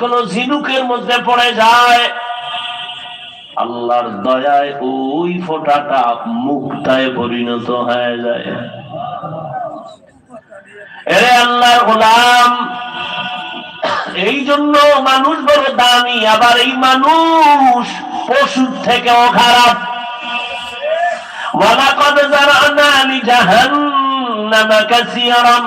কোনো ঝিনুকের মধ্যে পড়ে যায়, আল্লাহর দয়ায় ওই ফোটাটা মুক্তায় পরিণত হয়ে যায়। এরে আল্লাহর গোলাম, এই জন্য মানুষ বড় দামি, আবার এই মানুষ পশুর ও খারাপ। মালা কদ যারা ওয়ালাকাদ জাহান লিজাহান্নামা কাশিয়ারাম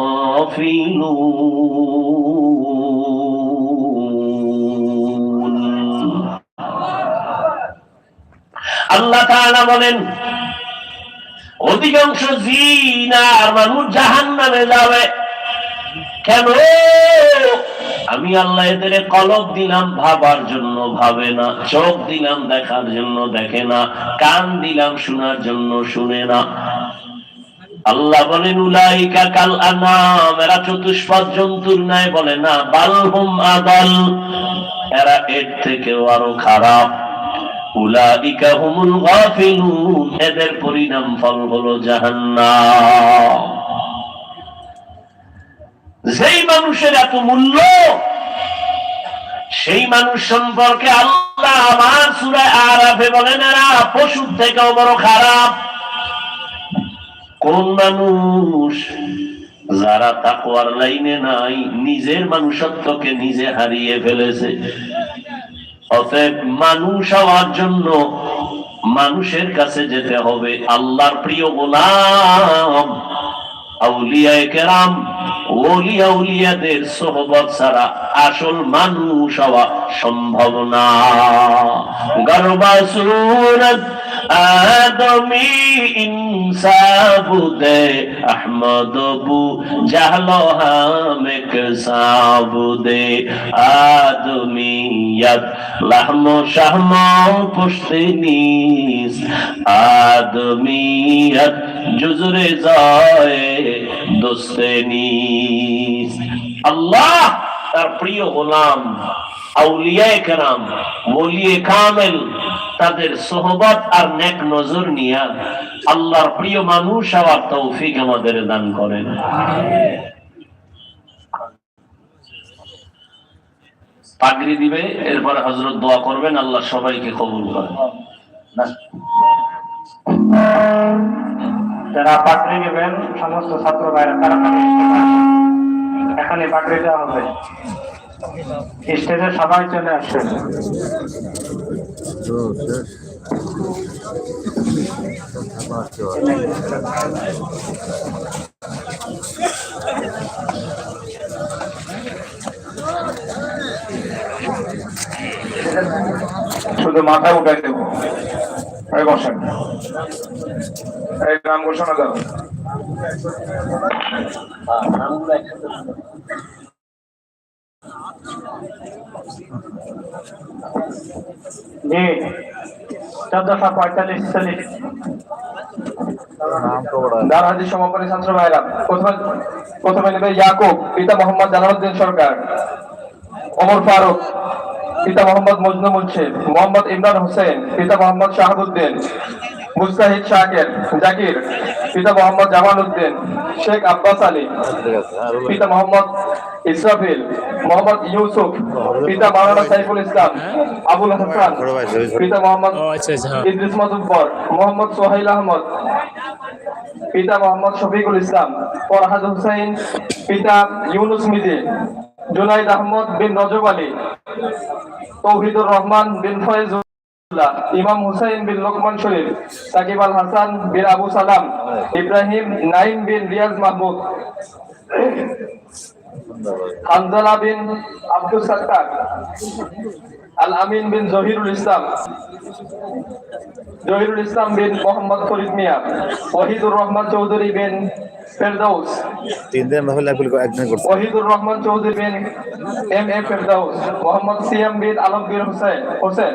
الغافلون আল্লাহ তাআলা বলেন অধিকাংশ জিন আর মানুষ জাহান নামে যাবে কেন আমি আল্লাহ এদের কলব দিলাম ভাবার জন্য ভাবে না চোখ দিলাম দেখার জন্য দেখে না কান দিলাম শোনার জন্য শুনে না আল্লাহ বলেন, উলাইকা কাল আনাম এরা চতুষ্পদ জন্তুর ন্যায় বলে না বালহুম আদাল। এরা এর থেকেও আরও খারাপ। উলাইকা হুমুল গাফিলুন। এদের পরিণাম ফল হলো জাহান্নাম। যেই মানুষের এত মূল্য, সেই মানুষ সম্পর্কে আল্লাহ আমার সুরায় আরাফে বলেন, এরা পশুর থেকেও বড় খারাপ। কোন মানুষ যারা তাকওয়ার লাইনে নাই, নিজের মানুষত্বকে নিজে হারিয়ে ফেলেছে। অতএব মানুষ হওয়ার জন্য মানুষের কাছে যেতে হবে, আল্লাহর প্রিয় গোলাম। আউলিয়ায়ে আসল মানুষ হওয়া সম্ভব না। গর্বা আদমি ইনসাবুদে আহমদ বু জাহলো হামেক সাবুদে আদমিয়ত লাহম শাহম পুষ্টিনিস আদমিয়ত জুজরে যায় দোস্তেনিস আল্লাহ তার প্রিয় গোলাম আউলিয়ায়ে কেরাম ওলিয়ে কামেল তাদের সোহবত আর নেক নজর নিয়া আল্লাহর প্রিয় মানুষ হওয়ার তৌফিক আমাদের দান করেন। পাগড়ি দিবে, এরপরে হজরত দোয়া করবেন, আল্লাহ সবাইকে কবুল করেন। যারা পাগড়ি নেবেন, সমস্ত ছাত্র ভাইরা তারা এখানে পাকড়ি দেওয়া হবে। স্টেজে সবাই চলে আসবেন শুধু মাথা উঠাই দেব। এই বসেন। এই নাম ঘোষণা দাও। প্রথমে পিতা মোহাম্মদ সরকার। ওমর ফারুক, পিতা মোহাম্মদ মোহাম্মদ ইমরান হোসেন, পিতা মোহাম্মদ শাহাবুদ্দিন। মুস্তাহিদ শাকের, জাকির। পিতা মোহাম্মদ জামাল উদ্দিন শেখ আব্বাস আলী পিতা মোহাম্মদ ইসরাফিল মোহাম্মদ ইউসুফ পিতা মাওলানা সাইফুল ইসলাম আবুল হাসান পিতা মোহাম্মদ ইদ্রিস মজুম্বর মোহাম্মদ সোহাইল আহমদ পিতা মোহাম্মদ শফিকুল ইসলাম ফরহাদ হুসাইন পিতা ইউনুস মিজি জুনাইদ আহমদ বিন নজব আলী তৌহিদুর রহমান বিন ফয়েজুল্লাহ ইমাম হুসাইন বিন লোকমান শরীফ সাকিব আল হাসান বিন আবু সালাম ইব্রাহিম নাইম বিন রিয়াজ মাহমুদ হানজালা বিন আব্দুল সাত্তার আল আমিন বিন জহিরুল ইসলাম জহিরুল ইসলাম বিন মোহাম্মদ ফরিদ মিয়া ওহিদুর রহমান চৌধুরী বিন ফেরদৌস তিন দিন মহিলা একজন করছে। ওহিদুর রহমান চৌধুরী বিন M A Ferdous Mohammad CM bin Alamgir Hossain Hossain.